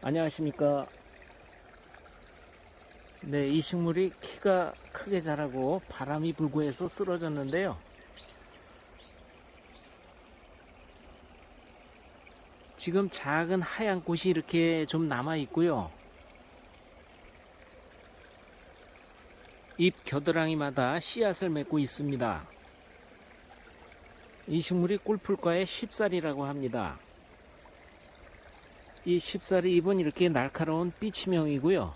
안녕하십니까. 네, 이 식물이 키가 크게 자라고 바람이 불고 해서 쓰러졌는데요. 지금 작은 하얀 꽃이 이렇게 좀 남아 있고요. 잎 겨드랑이마다 씨앗을 맺고 있습니다. 이 식물이 꿀풀과의 쉽살이라고 합니다. 이 쉽살의 잎은 이렇게 날카로운 삐치명이고요.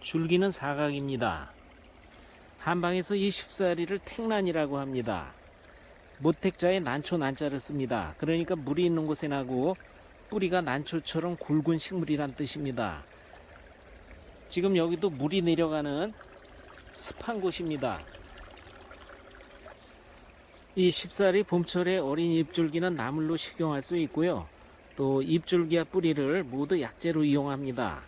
줄기는 사각입니다. 한방에서 이 쉽사리를 택난이라고 합니다. 모택자에 난초 난자를 씁니다. 그러니까 물이 있는 곳에 나고 뿌리가 난초처럼 굵은 식물이란 뜻입니다. 지금 여기도 물이 내려가는 습한 곳입니다. 이 십살이 봄철에 어린 잎줄기는 나물로 식용할 수 있고요. 또 잎줄기와 뿌리를 모두 약재로 이용합니다.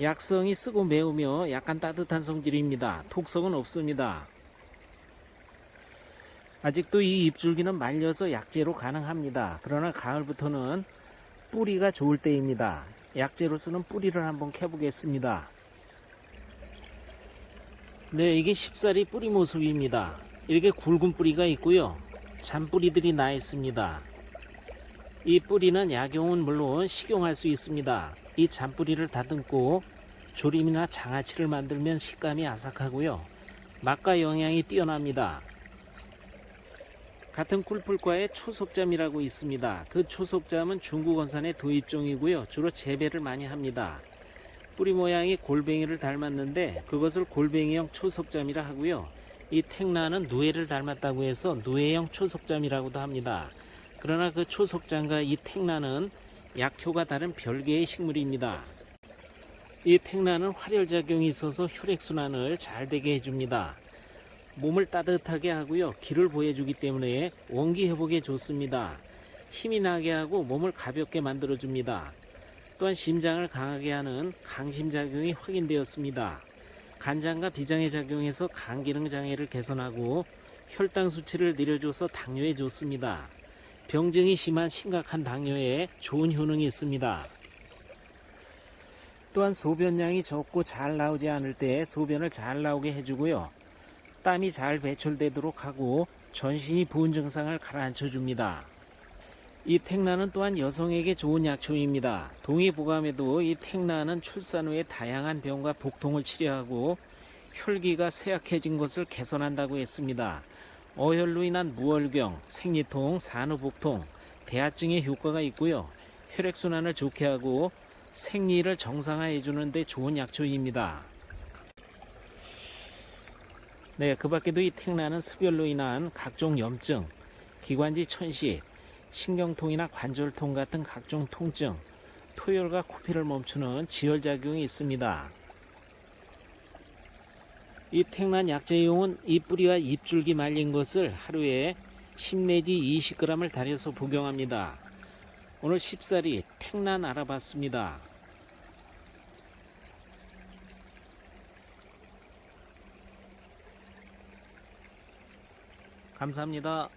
약성이 쓰고 매우며 약간 따뜻한 성질입니다. 독성은 없습니다. 아직도 이 잎줄기는 말려서 약재로 가능합니다. 그러나 가을부터는 뿌리가 좋을 때입니다. 약재로서는 뿌리를 한번 캐보겠습니다. 네, 이게 십살이 뿌리 모습입니다. 이렇게 굵은 뿌리가 있고요. 잔뿌리들이 나 있습니다. 이 뿌리는 약용은 물론 식용할 수 있습니다. 이 잔뿌리를 다듬고 조림이나 장아찌를 만들면 식감이 아삭하고요. 맛과 영양이 뛰어납니다. 같은 꿀풀과의 초속잠이라고 있습니다. 그 초속잠은 중국 원산의 도입종이고요. 주로 재배를 많이 합니다. 뿌리 모양이 골뱅이를 닮았는데 그것을 골뱅이형 초속잠이라 하고요. 이 택나는 누에를 닮았다고 해서 누에형 초속잠이라고도 합니다. 그러나 그 초속잠과 이 택나는 약효가 다른 별개의 식물입니다. 이 택나는 활혈작용이 있어서 혈액순환을 잘 되게 해줍니다. 몸을 따뜻하게 하고요. 기를 보여주기 때문에 원기 회복에 좋습니다. 힘이 나게 하고 몸을 가볍게 만들어줍니다. 또한 심장을 강하게 하는 강심작용이 확인되었습니다. 간장과 비장의 작용에서 간 기능 장애를 개선하고 혈당 수치를 내려줘서 당뇨에 좋습니다. 병증이 심한 심각한 당뇨에 좋은 효능이 있습니다. 또한 소변량이 적고 잘 나오지 않을 때 소변을 잘 나오게 해주고요. 땀이 잘 배출되도록 하고 전신이 부은 증상을 가라앉혀 줍니다. 이 택나는 또한 여성에게 좋은 약초입니다. 동의보감에도 이 택나는 출산 후에 다양한 병과 복통을 치료하고 혈기가 쇠약해진 것을 개선한다고 했습니다. 어혈로 인한 무월경, 생리통, 산후복통, 대하증에 효과가 있고요. 혈액순환을 좋게 하고 생리를 정상화해 주는 데 좋은 약초입니다. 네, 그 밖에도 이 택나는 습열로 인한 각종 염증, 기관지 천식, 신경통이나 관절통 같은 각종 통증, 토열과 코피를 멈추는 지혈작용이 있습니다. 이 택난 약재용은 잎 뿌리와 잎줄기 말린 것을 하루에 10 내지 20g을 달여서 복용합니다. 오늘 쉽사리 택난 알아봤습니다. 감사합니다.